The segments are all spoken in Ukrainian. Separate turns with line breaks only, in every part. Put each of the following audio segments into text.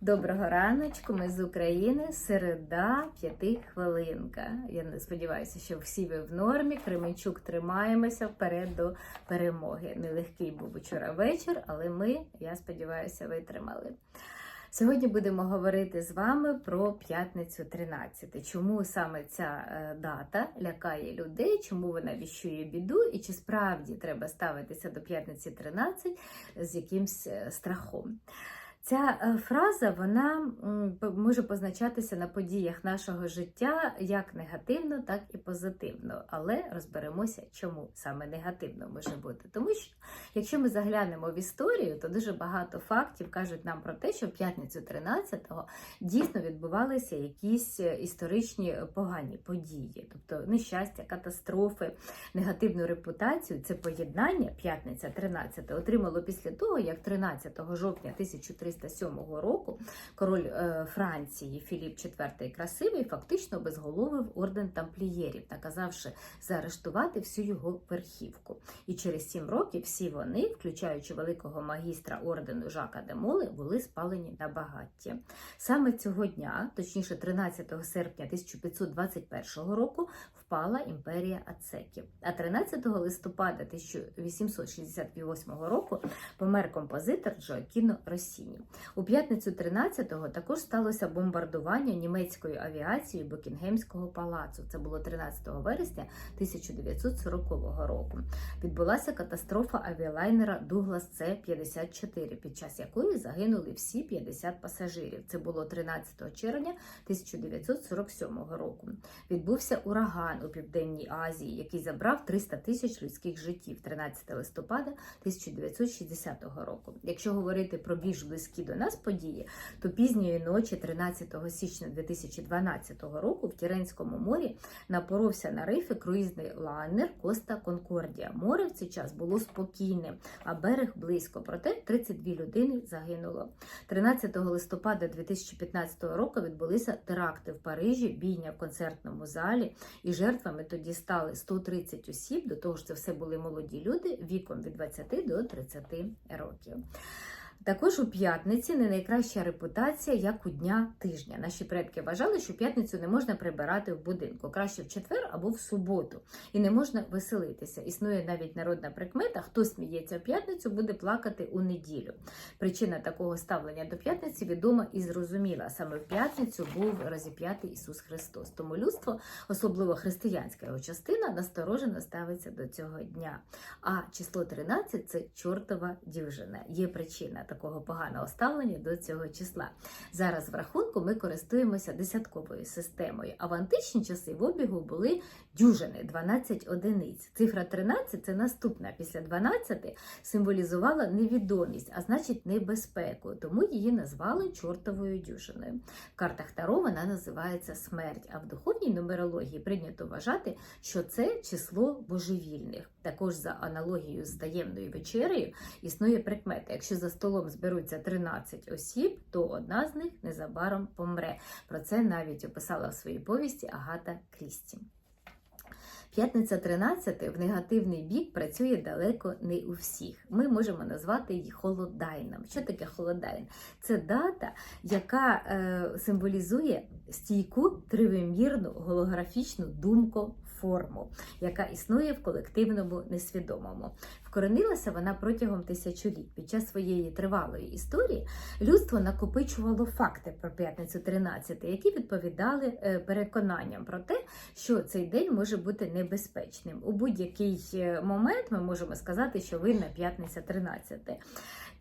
Доброго раночку, ми з України, середа, п'яти хвилинка. Я не сподіваюся, що всі ви в нормі. Кременчук тримаємося вперед до перемоги. Нелегкий був вчора вечір, але ми, я сподіваюся, витримали. Сьогодні будемо говорити з вами про п'ятницю 13. Чому саме ця е, дата лякає людей, чому вона віщує біду, і чи справді треба ставитися до п'ятниці 13 з якимсь е, страхом. Ця е, фраза вона може позначатися на подіях нашого життя як негативно, так і позитивно. Але розберемося, чому саме негативно може бути. Тому що, якщо ми заглянемо в історію, то дуже багато фактів кажуть нам про те, що в п'ятницю 13-го дійсно відбувалися якісь е, історичні е, погані події, тобто нещастя, катастрофи, негативну репутацію. Це поєднання п'ятниця 13 отримало після того, як 13 жовтня 1307 року король е, Франції Філіп IV Красивий фактично безголовив орден тамплієрів, наказавши заарештувати всю його верхівку. І через сім років всі вони, включаючи великого магістра ордену Жака де Моле, були спалені на багаття. Саме цього дня, точніше 13 серпня 1521 року, впала імперія Ацеків. А 13 листопада 1868 року помер композитор Джоакіно Росіні. У п'ятницю 13-го також сталося бомбардування німецькою авіацією Букінгемського палацу. Це було 13 вересня 1940 року. Відбулася катастрофа авіалайнера Дуглас С-54, під час якої загинули всі 50 пасажирів. Це було 13 червня 1947 року. Відбувся ураган у Південній Азії, який забрав 300 тисяч людських життів 13 листопада 1960 року. Якщо говорити про більш близькі до нас події, то пізньої ночі, 13 січня 2012 року, в Тіренському морі напоровся на рифи круїзний лайнер Коста Конкордія. Море в цей час було спокійним, а берег близько. Проте 32 людини загинуло. 13 листопада 2015 року відбулися теракти в Парижі, бійня в концертному залі, і жертвами тоді стали 130 осіб. До того ж, це все були молоді люди віком від 20 до 30 років. Також у п'ятниці не найкраща репутація, як у дня тижня. Наші предки вважали, що п'ятницю не можна прибирати в будинку, краще в четвер або в суботу, і не можна веселитися. Існує навіть народна прикмета: хто сміється в п'ятницю, буде плакати у неділю. Причина такого ставлення до п'ятниці відома і зрозуміла. Саме в п'ятницю був розіп'ятий Ісус Христос. Тому людство, особливо християнська його частина, насторожено ставиться до цього дня. А число 13 – це чортова дюжина. Є причина такого поганого ставлення до цього числа. Зараз в рахунку ми користуємося десятковою системою, а в античні часи в обігу були дюжини 12 одиниць. Цифра 13 це наступна після 12 символізувала невідомість, а значить небезпеку. Тому її назвали чортовою дюжиною. В картах Таро вона називається смерть, а в духовній нумерології прийнято вважати, що це число божевільних. Також за аналогією з таємною вечерею існує прикмета. Якщо за столом зберуться 13 осіб, то одна з них незабаром помре. Про це навіть описала в своїй повісті Агата Крісті. П'ятниця 13 в негативний бік працює далеко не у всіх. Ми можемо назвати її холодайном. Що таке холодайн? Це дата, яка е, символізує стійку тривимірну голографічну думку форму, яка існує в колективному несвідомому. Вкоренилася вона протягом тисячоліть. Під час своєї тривалої історії людство накопичувало факти про п'ятницю 13, які відповідали е, переконанням про те, що цей день може бути небезпечним. У будь-який е, момент ми можемо сказати, що винна п'ятниця 13.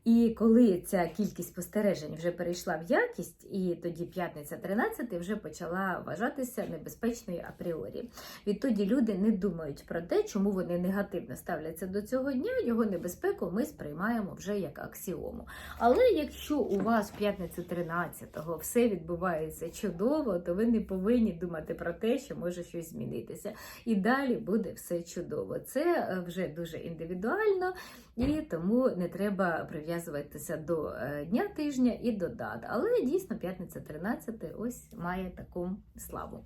І коли ця кількість спостережень вже перейшла в якість, і тоді п'ятниця 13 вже почала вважатися небезпечною апріорі. Відтоді люди не думають про те, чому вони негативно ставляться до цього дня. Його небезпеку ми сприймаємо вже як аксіому. Але якщо у вас в п'ятницю 13-го все відбувається чудово, то ви не повинні думати про те, що може щось змінитися. І далі буде все чудово. Це е, вже дуже індивідуально, і тому не треба прив'язуватися до е, дня тижня і до дат. Але дійсно п'ятниця 13 ось має таку славу.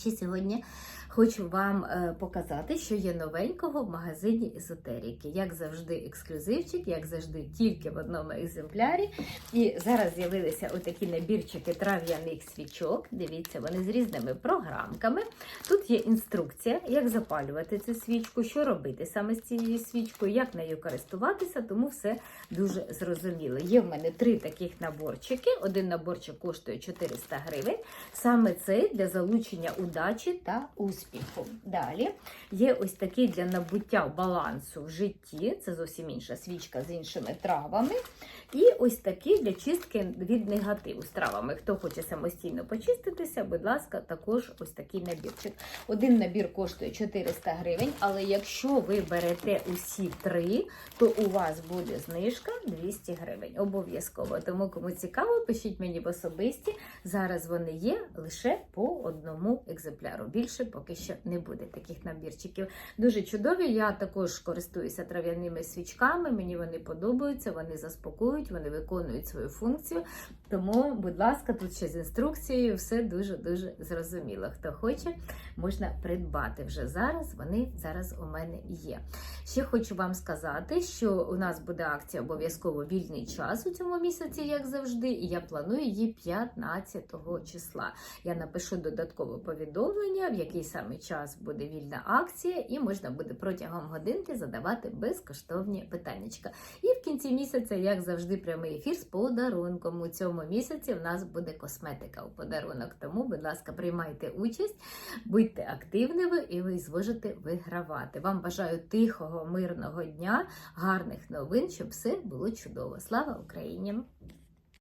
Ще сьогодні хочу вам е, показати, що є новенького в магазині езотерики. Як завжди, ексклюзивчик, як завжди, тільки в одному екземплярі. І зараз з'явилися отакі набірчики трав'яних свічок. Дивіться, вони з різними програмками. Тут є інструкція, як запалювати цю свічку, що робити саме з цією свічкою, як нею користуватися, тому все дуже зрозуміло. Є в мене три таких наборчики. Один наборчик коштує 400 гривень. Саме цей для залучення удачі та успіху. Далі є ось такий для набуття балансу в житті. Це зовсім інша свічка з іншими травами. І ось такий для чистки від негативу з травами. Хто хоче самостійно почиститися, будь ласка, також ось такий набірчик. Один набір коштує 400 гривень, але якщо ви берете усі три, то у вас буде знижка 200 гривень. Обов'язково. Тому кому цікаво, пишіть мені в особисті. Зараз вони є лише по одному екземпляру. Більше поки що не буде таких набірчиків. Дуже чудові. Я також користуюся трав'яними свічками. Мені вони подобаються, вони заспокоюють, вони виконують свою функцію. Тому, будь ласка, тут ще з інструкцією все дуже дуже зрозуміло. Хто хоче, можна придбати вже зараз. Вони зараз у мене є. Ще хочу вам сказати, що у нас буде акція обов'язково вільний час у цьому місяці, як завжди, і я планую її 15 числа. Я напишу додаткове повідомлення, в який саме час буде вільна акція, і можна буде протягом годинки задавати безкоштовні питання. І в кінці місяця, як завжди, прямий ефір з подарунком. У цьому місяці в нас буде косметика у подарунок. Тому, будь ласка, приймайте участь, будьте активними і ви зможете вигравати. Вам бажаю тихого, мирного дня, гарних новин, щоб все було чудово. Слава Україні!